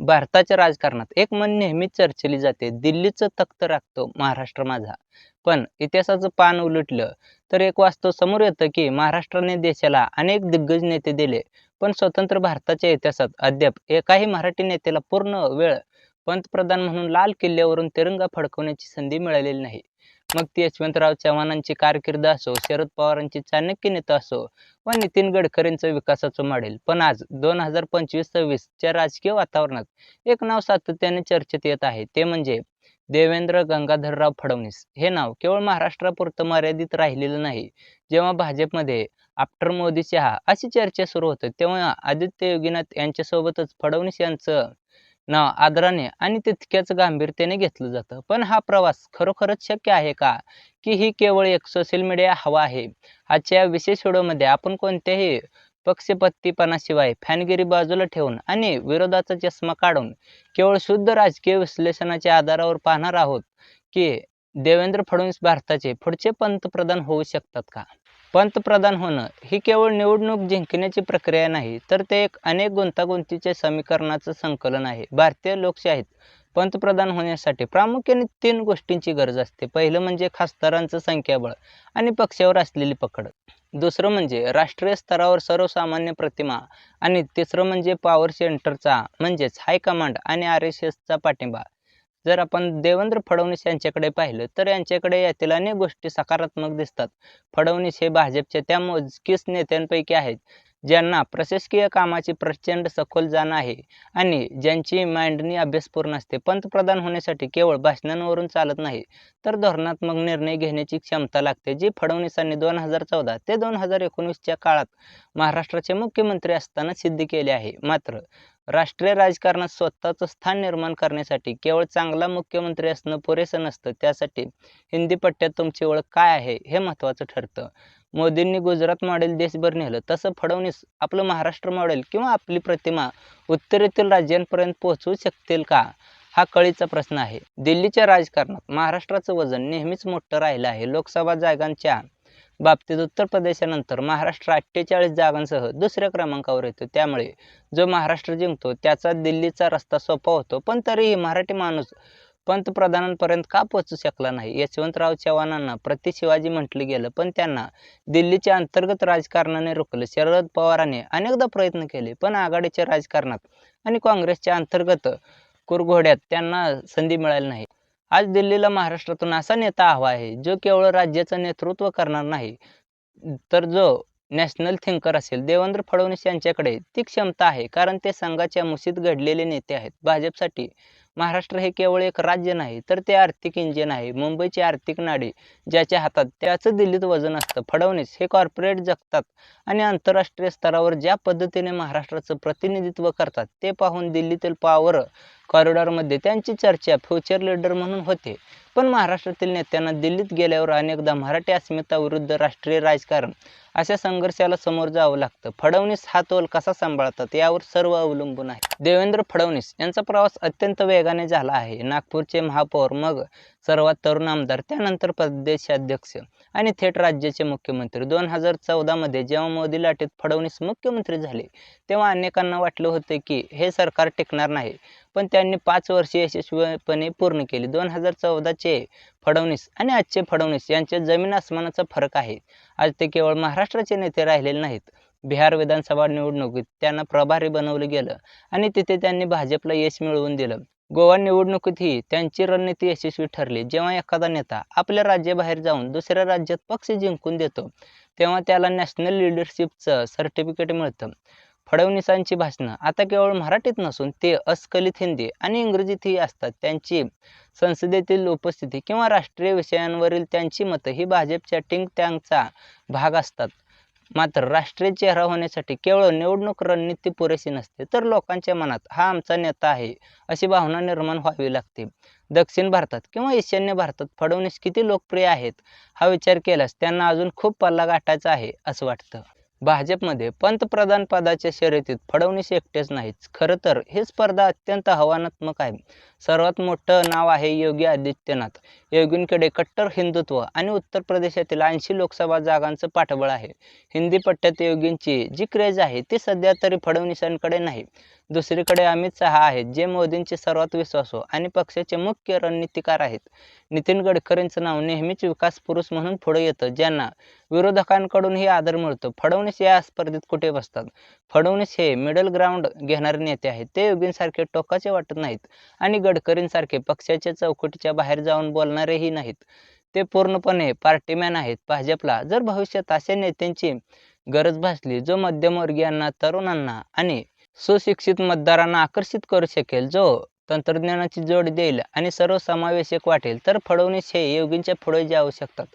भारताच्या राजकारणात एक मन नेहमीच चर्चेली जाते दिल्लीचं तख्त राखतो महाराष्ट्र माझा. पण इतिहासाचं पान उलटलं तर एक वास्तव समोर येतं की महाराष्ट्राने देशाला अनेक दिग्गज नेते दिले पण स्वतंत्र भारताच्या इतिहासात अद्याप एकाही मराठी नेत्याला पूर्ण वेळ पंतप्रधान म्हणून लाल किल्ल्यावरून तिरंगा फडकवण्याची संधी मिळालेली नाही. मग ते यशवंतराव चव्हाणांची कारकीर्द असो शरद पवारांची चाणक्य नेता असो व नितीन गडकरींचं विकासाचं मॉडेल पण आज दोन हजार पंचवीस सव्वीसच्या राजकीय वातावरणात एक नाव सातत्याने चर्चेत येत आहे. ते म्हणजे देवेंद्र गंगाधरराव फडणवीस. हे नाव केवळ महाराष्ट्रापुरतं मर्यादित राहिलेलं नाही. जेव्हा भाजपमध्ये आफ्टर मोदी शहा अशी चर्चा सुरू होते तेव्हा आदित्य योगीनाथ यांच्यासोबतच फडणवीस यांचं नाव आदराने आणि तितक्याच गांभीर्याने घेतलं जातं. पण हा प्रवास खरोखरच शक्य आहे का? की ही केवळ एक सोशल मीडिया हवा आहे? आजच्या विशेष व्हिडिओमध्ये आपण कोणत्याही पक्षपत्तीपणाशिवाय फॅनगिरी बाजूला ठेवून आणि विरोधाचा चष्मा काढून केवळ शुद्ध राजकीय विश्लेषणाच्या आधारावर पाहणार आहोत की देवेंद्र फडणवीस भारताचे पुढचे पंतप्रधान होऊ शकतात का? पंतप्रधान होणं ही केवळ निवडणूक जिंकण्याची प्रक्रिया नाही तर ते एक अनेक गुंतागुंतीच्या समीकरणाचं संकलन आहे. भारतीय लोकशाहीत पंतप्रधान होण्यासाठी प्रामुख्याने तीन गोष्टींची गरज असते. पहिलं म्हणजे खासदारांचं संख्याबळ आणि पक्षावर असलेली पकड. दुसरं म्हणजे राष्ट्रीय स्तरावर सर्वसामान्य प्रतिमा आणि तिसरं म्हणजे पॉवर सेंटरचा म्हणजेच हायकमांड आणि आर एस एसचा पाठिंबा. जर आपण देवेंद्र फडणवीस यांच्याकडे पाहिलं तर यांच्याकडे यातील अनेक गोष्टी सकारात्मक दिसतात. फडणवीस हे भाजपच्या त्या मोजकीच नेत्यांपैकी आहेत ज्यांना प्रशासकीय कामाची प्रचंड सखोल जाण आहे आणि ज्यांची मांडणी अभ्यासपूर्ण असते. पंतप्रधान होण्यासाठी केवळ भाषणांवरून चालत नाही तर धोरणात्मक निर्णय घेण्याची क्षमता लागते जी फडणवीसांनी दोन हजार चौदा ते दोन हजार एकोणीसच्या काळात महाराष्ट्राचे मुख्यमंत्री असताना सिद्ध केले आहे. मात्र राष्ट्रीय राजकारणात स्वतःचं स्थान निर्माण करण्यासाठी केवळ चांगला मुख्यमंत्री असणं पुरेसं नसतं. त्यासाठी हिंदी पट्ट्यात तुमची ओळख काय आहे हे महत्त्वाचं ठरतं. मोदींनी गुजरात मॉडेल देशभर नेलं तसं फडणवीस आपलं महाराष्ट्र मॉडेल किंवा आपली प्रतिमा उत्तरेतील राज्यांपर्यंत पोहोचवू शकतील का? हा कळीचा प्रश्न आहे. दिल्लीच्या राजकारणात महाराष्ट्राचं वजन नेहमीच मोठं राहिलं आहे. लोकसभा जागांच्या बाबतीत उत्तर प्रदेशानंतर महाराष्ट्र अठ्ठेचाळीस जागांसह दुसऱ्या क्रमांकावर येतो. त्यामुळे जो महाराष्ट्र जिंकतो त्याचा दिल्लीचा रस्ता सोपा होतो. पण तरीही मराठी माणूस पंतप्रधानांपर्यंत का पोहोचू शकला नाही? यशवंतराव चव्हाणांना प्रति शिवाजी म्हटलं गेलं पण त्यांना दिल्लीच्या अंतर्गत राजकारणाने रोखलं. शरद पवारांनी अनेकदा प्रयत्न केले पण आघाडीच्या राजकारणात आणि काँग्रेसच्या अंतर्गत कुरघोड्यात त्यांना संधी मिळाली नाही. आज दिल्लीला महाराष्ट्रातून असा नेता हवा आहे जो केवळ राज्याचं नेतृत्व करणार नाही तर जो नॅशनल थिंकर असेल देवेंद्र फडणवीस यांच्याकडे ती क्षमता आहे कारण ते संघाच्या मुशीत घडलेले नेते आहेत. भाजपसाठी महाराष्ट्र हे केवळ एक राज्य नाही तर ते आर्थिक इंजिन आहे मुंबईची आर्थिक नाडी ज्याच्या हातात त्याचं दिल्लीत वजन असतं फडवणीस हे कॉर्पोरेट जगतात आणि आंतरराष्ट्रीय स्तरावर ज्या पद्धतीने महाराष्ट्राचं प्रतिनिधित्व करतात ते पाहून दिल्लीतील पॉवर कॉरिडॉरमध्ये त्यांची चर्चा फ्युचर लीडर म्हणून होते. पण महाराष्ट्रातील नेत्यांना दिल्लीत गेल्यावर अनेकदा मराठी अस्मिता विरुद्ध राष्ट्रीय राजकारण अशा संघर्षाला समोर जावं लागतं. फडणवीस हा तोल कसा सांभाळतात यावर सर्व अवलंबून आहे. देवेंद्र फडणवीस यांचा प्रवास अत्यंत वेगाने झाला आहे. नागपूरचे महापौर मग सर्वात तरुण आमदार त्यानंतर प्रदेशाध्यक्ष आणि थेट राज्याचे मुख्यमंत्री. दोन हजार चौदामध्ये जेव्हा मोदी लाटेत फडणवीस मुख्यमंत्री झाले तेव्हा अनेकांना वाटलं होतं की हे सरकार टिकणार नाही. पण त्यांनी पाच वर्षे यशस्वीपणे पूर्ण केली. दोन हजार चौदाचे फडणवीस आणि आजचे फडणवीस यांच्या जमीन आसमानाचा फरक आहे. आज ते केवळ महाराष्ट्राचे नेते राहिलेले नाहीत. बिहार विधानसभा निवडणुकीत त्यांना प्रभारी बनवलं गेलं आणि तिथे त्यांनी भाजपला यश मिळवून दिलं. गोवा निवडणुकीतही त्यांची रणनीती यशस्वी ठरली. जेव्हा एखादा नेता आपल्या राज्याबाहेर जाऊन दुसऱ्या राज्यात पक्ष जिंकून देतो तेव्हा त्याला नॅशनल लिडरशिपचं सर्टिफिकेट मिळतं. फडणवीसांची भाषणं. आता केवळ मराठीत नसून ते अस्खलित हिंदी आणि इंग्रजीतही असतात. त्यांची संसदेतील उपस्थिती किंवा राष्ट्रीय विषयांवरील त्यांची मतं ही भाजपच्या टिंक टँकचा भाग असतात. मात्र राष्ट्रीय चेहरा होण्यासाठी केवळ निवडणूक रणनीती पुरेशी नसते तर लोकांच्या मनात हा आमचा नेता आहे अशी भावना निर्माण व्हावी लागते. दक्षिण भारतात किंवा ईशान्य भारतात फडणवीस किती लोकप्रिय आहेत हा विचार केल्यास त्यांना अजून खूप पल्ला गाठायचा आहे असं वाटतं. भाजपमध्ये पंतप्रधान पदाच्या शर्यतीत फडणवीस एकटेच नाहीत. खरं तर ही स्पर्धा अत्यंत आव्हानात्मक आहे. सर्वात मोठं नाव आहे योगी आदित्यनाथ. योगींकडे कट्टर हिंदुत्व आणि उत्तर प्रदेशातील ऐंशी लोकसभा जागांचं पाठबळ आहे. हिंदी पट्ट्यात योगींची जी क्रेज आहे ती सध्या तरी फडणवीसांकडे नाही. दुसरीकडे अमित शहा आहेत जे मोदींचे सर्वात विश्वासू आणि पक्षाचे मुख्य रणनीतिकार आहेत. नितीन गडकरींचं नाव नेहमीच विकास पुरुष म्हणून पुढे येतं ज्यांना विरोधकांकडूनही आदर मिळतो. फडणवीस या स्पर्धेत कुठे बसतात? फडणवीस हे मिडल ग्राउंड घेणारे नेते आहेत ते योगींसारखे टोकाचे वाटत नाहीत आणि गड गडकरींसारखे पक्षाच्या चौकटीच्या बाहेर जाऊन बोलणारेही नाहीत. ते पूर्णपणे पार्टीमॅन आहेत. भाजपला जर भविष्यात अशा नेत्यांची गरज भासली जो मध्यमवर्गीयांना तरुणांना आणि सुशिक्षित मतदारांना आकर्षित करू शकेल जो तंत्रज्ञानाची जोड देईल आणि सर्वसमावेशक वाटेल तर फडणवीस हे योगींच्या पुढे जाऊ शकतात.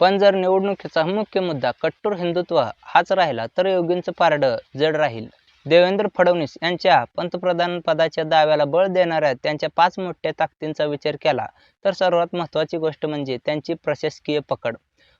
पण जर निवडणुकीचा मुख्य मुद्दा कट्टर हिंदुत्व हाच राहिला तर योगींचं पारडं जड राहील. देवेंद्र फडणवीस यांच्या पंतप्रधान पदाच्या दाव्याला बळ देणाऱ्या त्यांच्या पाच मोठ्या ताकदींचा विचार केला. तर सर्वात महत्त्वाची गोष्ट म्हणजे त्यांची प्रशासकीय पकड.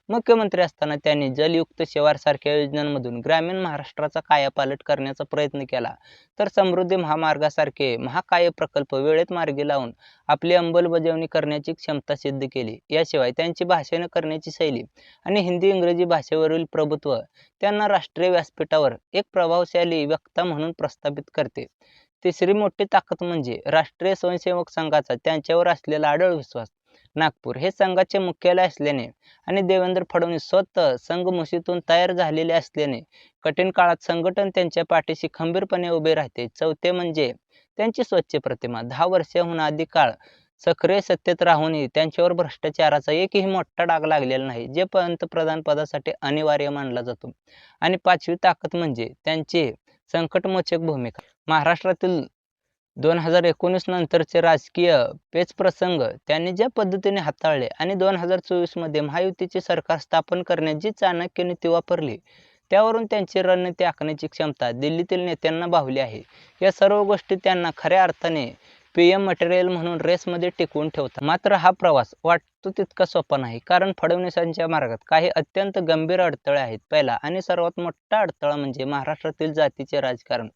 मुख्यमंत्री असताना त्यांनी जलयुक्त शिवारसारख्या योजनांमधून ग्रामीण महाराष्ट्राचा कायापालट करण्याचा प्रयत्न केला. तर समृद्धी महामार्गासारखे महाकाय प्रकल्प वेळेत मार्गी लावून आपली अंमलबजावणी करण्याची क्षमता सिद्ध केली. याशिवाय त्यांची भाषण करण्याची शैली आणि हिंदी इंग्रजी भाषेवरील प्रभुत्व त्यांना राष्ट्रीय व्यासपीठावर एक प्रभावशाली वक्ता म्हणून प्रस्थापित करते. तिसरी मोठी ताकद म्हणजे राष्ट्रीय स्वयंसेवक संघाचा त्यांच्यावर असलेला आढळ विश्वास नागपूर हे संघाचे मुख्यालय असल्याने आणि देवेंद्र फडणवीस स्वतः संघ मुशीतून तयार झालेले असल्याने कठीण काळात संघटन त्यांच्या पाठीशी खंबीरपणे उभे राहते. चौथे म्हणजे त्यांची स्वच्छ प्रतिमा. दहा वर्षाहून अधिक काळ सक्रिय सत्तेत राहूनही त्यांच्यावर भ्रष्टाचाराचा एकही मोठा डाग लागलेला नाही जे पंतप्रधान पदासाठी अनिवार्य मानला जातो. आणि पाचवी ताकद म्हणजे त्यांची संकटमोचक भूमिका. महाराष्ट्रातील दोन हजार एकोणीस नंतरचे राजकीय पेचप्रसंग त्यांनी ज्या पद्धतीने हाताळले आणि दोन हजार चोवीसमध्ये महायुतीचे सरकार स्थापन करण्याची चाणक्य नीती वापरली त्यावरून त्यांची रणनीती आखण्याची क्षमता दिल्लीतील नेत्यांना भावली आहे. या सर्व गोष्टी त्यांना खऱ्या अर्थाने पी एम मटेरियल म्हणून रेसमध्ये टिकवून ठेवतात. मात्र हा प्रवास वाटतो तितका सोपा नाही. कारण फडणवीसांच्या मार्गात काही अत्यंत गंभीर अडथळे आहेत. पहिला आणि सर्वात मोठा अडथळा म्हणजे महाराष्ट्रातील जातीचे राजकारण.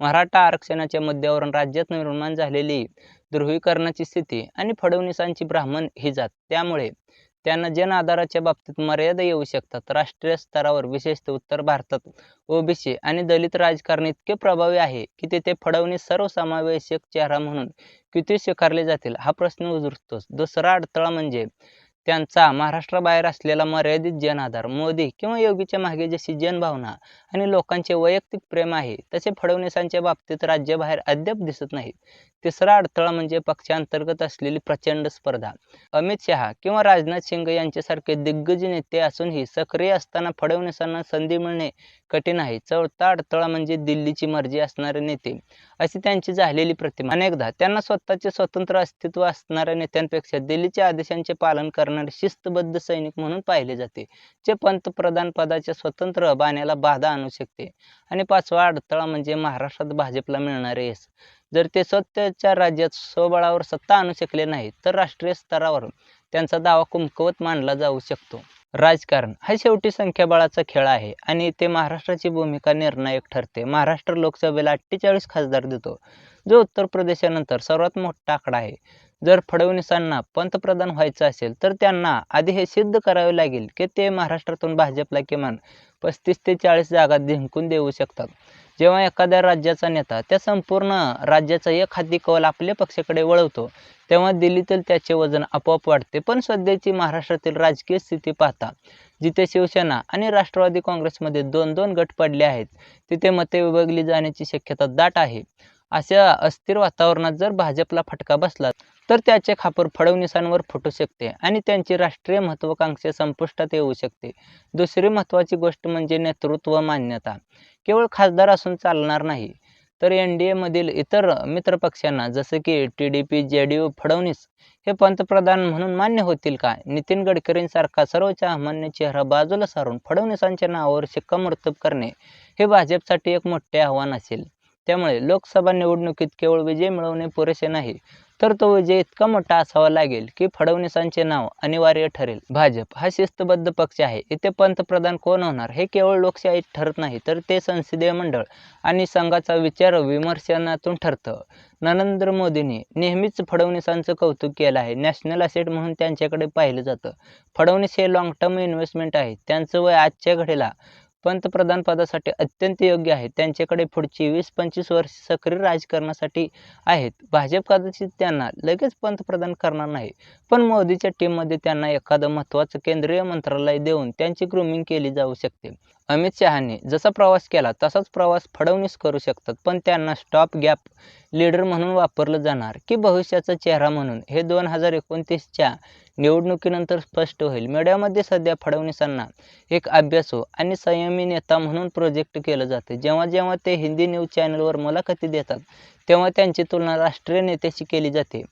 मराठा आरक्षणाच्या मुद्द्यावरून राज्यात निर्माण झालेली ध्रुवीकरणाची स्थिती आणि फडणवीसांची ब्राह्मण ही जात. त्यामुळे त्यांना जन आधाराच्या बाबतीत मर्यादा येऊ शकतात. राष्ट्रीय स्तरावर विशेषतः उत्तर भारतात ओबीसी आणि दलित राजकारण इतके प्रभावी आहे की तेथे फडणवीस सर्वसमावेशक चेहरा म्हणून किती स्वीकारले जातील हा प्रश्न उजरतोच दुसरा अडथळा म्हणजे त्यांचा महाराष्ट्राबाहेर असलेला मर्यादित जनाधार मोदी किंवा योगीच्या मागे जशी जनभावना आणि लोकांचे वैयक्तिक प्रेम आहे तसे फडणवीसांच्या बाबतीत राज्याबाहेर अद्याप दिसत नाही तिसरा अडथळा म्हणजे पक्षांतर्गत असलेली प्रचंड स्पर्धा. अमित शहा किंवा राजनाथ सिंग यांच्यासारखे दिग्गज नेते असूनही सक्रिय असताना फडणवीसांना संधी मिळणे कठीण आहे. चौथा अडथळा म्हणजे दिल्लीची मर्जी असणारे नेते. अशी त्यांची झालेली प्रतिमा. अनेकदा त्यांना स्वतःचे स्वतंत्र अस्तित्व असणाऱ्या नेत्यांपेक्षा दिल्लीच्या आदेशांचे पालन करणारे शिस्तबद्ध सैनिक म्हणून पाहिले जाते जे पंतप्रधान पदाच्या स्वतंत्र बाण्याला बाधा आणू शकते. आणि पाचवा अडथळा म्हणजे महाराष्ट्रात भाजपला मिळणारे यश. जर ते स्वतःच्या राज्यात स्वबळावर सत्ता आणू शकले नाही तर राष्ट्रीय स्तरावर त्यांचा दावा कुमकवत मानला जाऊ शकतो. राजकारण हा शेवटी संख्याबळाचा खेळ आहे आणि ते महाराष्ट्राची भूमिका निर्णायक ठरते. महाराष्ट्र लोकसभेला अठ्ठेचाळीस खासदार देतो जो उत्तर प्रदेशानंतर सर्वात मोठा आकडा आहे. जर फडणवीसांना पंतप्रधान व्हायचं असेल तर त्यांना आधी हे सिद्ध करावे लागेल की ते महाराष्ट्रातून भाजपला किमान पस्तीस ते चाळीस जागा जिंकून देऊ शकतात. जेव्हा एखाद्या राज्याचा नेता त्या संपूर्ण राज्याचा एक हाती कौल आपल्या पक्षाकडे वळवतो तेव्हा दिल्लीतील त्याचे वजन आपोआप वाढते. पण सध्याची महाराष्ट्रातील राजकीय स्थिती पाहता जिथे शिवसेना आणि राष्ट्रवादी काँग्रेसमध्ये दोन दोन गट पडले आहेत तिथे मते विभागली जाण्याची शक्यता दाट आहे. अशा अस्थिर वातावरणात जर भाजपला फटका बसला तर त्याचे खापर फडणवीसांवर फुटू शकते आणि त्यांची राष्ट्रीय महत्त्वाकांक्षा संपुष्टात येऊ शकते. दुसरी महत्त्वाची गोष्ट म्हणजे नेतृत्व मान्यता. केवळ खासदार असून चालणार नाही तर एन डी एमधील इतर मित्रपक्षांना जसं की T D P J D U Fadnavis हे पंतप्रधान म्हणून मान्य होतील का? नितीन गडकरींसारखा सर्वोच्च अमान्य चेहरा बाजूला सारून फडणवीसांच्या नावावर शिक्कामोर्तब करणे हे भाजपसाठी एक मोठे आव्हान असेल. त्यामुळे लोकसभा निवडणुकीत केवळ विजय मिळवणे पुरेसे नाही तर तो विजय इतका मोठा असावा लागेल की फडणवीसांचे नाव अनिवार्य ठरेल. भाजप हा शिस्तबद्ध पक्ष आहे. इथे पंतप्रधान कोण होणार हे केवळ लोकशाहीत ठरत नाही तर ते संसदीय मंडळ आणि संघाचा विचार विमर्शनातून ठरतं. नरेंद्र मोदींनी नेहमीच फडणवीसांचं कौतुक केलं आहे. नॅशनल असेट म्हणून त्यांच्याकडे पाहिलं जातं. फडणवीस हे लाँग टर्म इन्व्हेस्टमेंट आहे त्यांचं वय आजच्या घडीला पंतप्रधान पदासाठी अत्यंत योग्य आहेत त्यांच्याकडे पुढची वीस पंचवीस वर्ष सक्रिय राजकारणासाठी आहेत. भाजप कदाचित त्यांना लगेच पंतप्रधान करणार नाही. पण मोदीच्या टीममध्ये त्यांना एखादं महत्त्वाचं केंद्रीय मंत्रालय देऊन त्यांची ग्रूमिंग केली जाऊ शकते. अमित शहाने जसा प्रवास केला तसाच प्रवास फडवणीस करू शकतात. पण त्यांना स्टॉप गॅप लीडर म्हणून वापरलं जाणार की भविष्याचा चेहरा म्हणून? हे दोन हजार एकोणतीसच्या निवडणुकीनंतर स्पष्ट होईल. मीडियामध्ये सध्या फडणवीसांना एक अभ्यासू आणि संयमी नेता म्हणून प्रोजेक्ट केलं जाते. जेव्हा जेव्हा ते हिंदी न्यूज चॅनलवर मुलाखती देतात तेव्हा त्यांची तुलना राष्ट्रीय नेत्याशी केली जाते.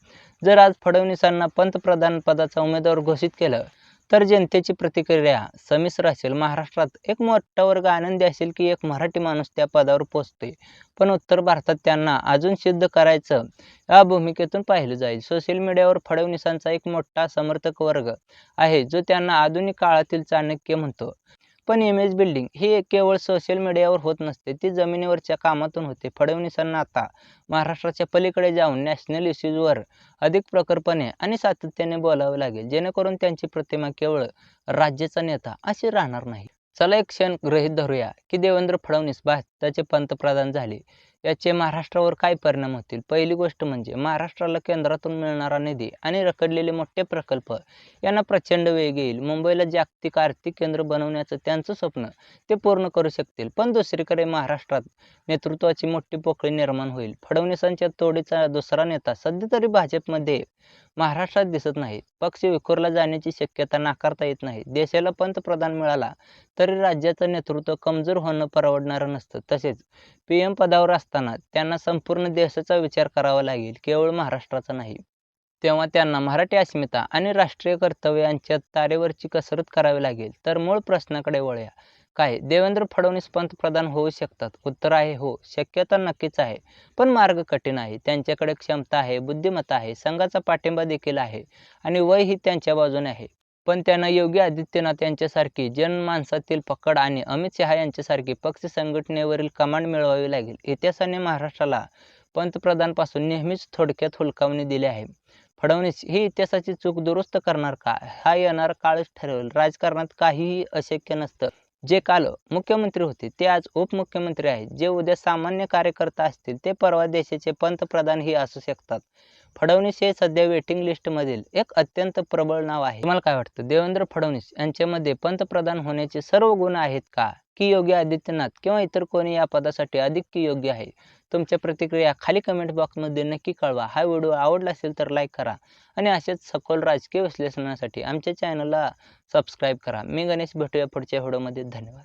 जर आज फडणवीसांना पंतप्रधान पदाचा उमेदवार घोषित केलं तर जनतेची प्रतिक्रिया. संमिश्र असेल महाराष्ट्रात एक मोठा वर्ग आनंदी असेल की एक मराठी माणूस त्या पदावर पोचतोय. पण उत्तर भारतात त्यांना अजून सिद्ध करायचं या भूमिकेतून पाहिलं जाईल. सोशल मीडियावर फडणवीसांचा एक मोठा समर्थक वर्ग आहे जो त्यांना आधुनिक काळातील चाणक्य म्हणतो. पण इमेज बिल्डिंग ही केवळ सोशल मीडियावर होत नसते ती जमिनीवरच्या कामातून होते. फडणवीसांना आता महाराष्ट्राच्या पलीकडे जाऊन नॅशनल इश्यूजवर अधिक प्रखरपणे आणि सातत्याने बोलावे लागेल. जेणेकरून त्यांची प्रतिमा केवळ राज्याचा नेता अशी राहणार नाही. चला एक क्षण गृहीत धरूया की देवेंद्र फडणवीस भारताचे पंतप्रधान झाले. याचे महाराष्ट्रावर काय परिणाम होतील? पहिली गोष्ट म्हणजे महाराष्ट्राला केंद्रातून मिळणारा निधी आणि रखडलेले मोठे प्रकल्प यांना प्रचंड वेग येईल. मुंबईला जागतिक आर्थिक केंद्र बनवण्याचं त्यांचं स्वप्न ते पूर्ण करू शकतील. पण दुसरीकडे महाराष्ट्रात नेतृत्वाची मोठी पोकळी निर्माण होईल. फडणवीसांच्या तोडीचा दुसरा नेता सध्या तरी भाजपमध्ये महाराष्ट्रात दिसत नाही पक्ष विखुरला जाण्याची शक्यता नाकारता येत नाही. देशाला पंतप्रधान मिळाला तरी राज्याचं नेतृत्व कमजोर होणं परवडणारं नसतं. तसेच पी एम पदावर असताना त्यांना संपूर्ण देशाचा विचार करावा लागेल केवळ महाराष्ट्राचा नाही. तेव्हा त्यांना मराठी अस्मिता आणि राष्ट्रीय कर्तव्य यांच्यात तारेवरची कसरत करावी लागेल. तर मूळ प्रश्नाकडे वळूया. काय? देवेंद्र फडणवीस पंतप्रधान होऊ शकतात. उत्तर आहे हो. शक्यता नक्कीच आहे. पण मार्ग कठीण आहे. त्यांच्याकडे क्षमता आहे बुद्धिमत्ता आहे संघाचा पाठिंबा देखील आहे आणि वय ही त्यांच्या बाजूने आहे. पण त्यांना योगी आदित्यनाथ यांच्यासारखी जनमानसातील पकड आणि अमित शहा यांच्यासारखी पक्ष संघटनेवरील कमांड मिळवावी लागेल. इतिहासाने महाराष्ट्राला पंतप्रधानपासून नेहमीच थोडक्यात हुलकावणी दिली आहे. फडणवीस ही इतिहासाची चूक दुरुस्त करणार का? हा येणारा काळच ठरवेल राजकारणात काहीही अशक्य नसतं. जे काल मुख्यमंत्री होते ते आज उपमुख्यमंत्री आहेत. जे उद्या सामान्य कार्यकर्ता असतील ते परवा देशाचे पंतप्रधानही असू शकतात. फडणवीस हे सध्या वेटिंग लिस्टमधील एक अत्यंत प्रबळ नाव आहे. तुम्हाला काय वाटतं? देवेंद्र फडणवीस यांच्यामध्ये पंतप्रधान होण्याचे सर्व गुण आहेत का? की योगी आदित्यनाथ किंवा इतर कोणी या पदासाठी अधिक योग्य आहे? तुमच्या प्रतिक्रिया खाली कमेंट बॉक्समध्ये नक्की कळवा. हा व्हिडिओ आवडला असेल तर लाईक करा आणि असेच सखोल राजकीय विश्लेषणासाठी आमच्या चॅनलला सबस्क्राईब करा. मी गणेश भेटूया पुढच्या व्हिडिओमध्ये. धन्यवाद.